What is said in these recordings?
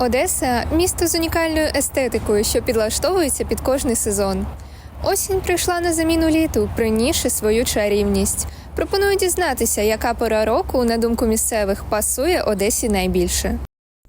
Одеса місто з унікальною естетикою, що підлаштовується під кожний сезон. Осінь прийшла на заміну літу, принісши свою чарівність. Пропоную дізнатися, яка пора року, на думку місцевих, пасує Одесі найбільше.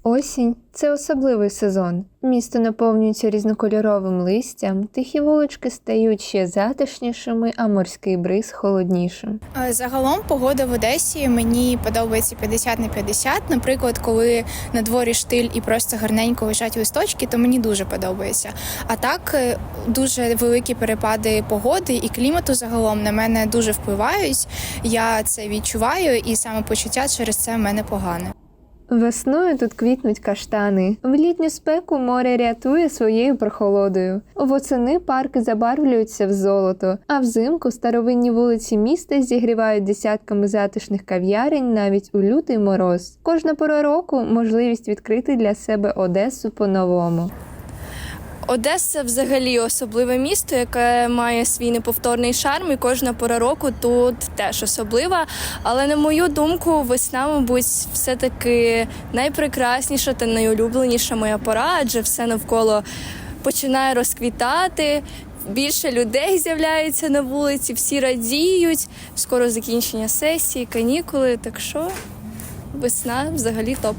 Осінь це особливий сезон. Місто наповнюється різнокольоровим листям, тихі вулички стають ще затишнішими, а морський бриз холоднішим. Загалом погода в Одесі мені подобається 50 на 50. Наприклад, коли на дворі штиль і просто гарненько лежать листочки, то мені дуже подобається. А так е, дуже великі перепади погоди і клімату загалом на мене дуже впливають. Я це відчуваю, і самопочуття через це в мене погане. Весною тут квітнуть каштани. В літню спеку море рятує своєю прохолодою. Восени парки забарвлюються в золото, а взимку старовинні вулиці міста зігрівають десятками затишних кав'ярень навіть у лютий мороз. Кожна пора року можливість відкрити для себе Одесу по-новому. Одеса взагалі особливе місто, яке має свій неповторний шарм, і кожна пора року тут теж особлива. Але на мою думку, весна, мабуть, все-таки найпрекрасніша та найулюбленіша моя пора, адже все навколо починає розквітати. Більше людей з'являється на вулиці, всі радіють. Скоро закінчення сесії, канікули. Так що весна взагалі топ.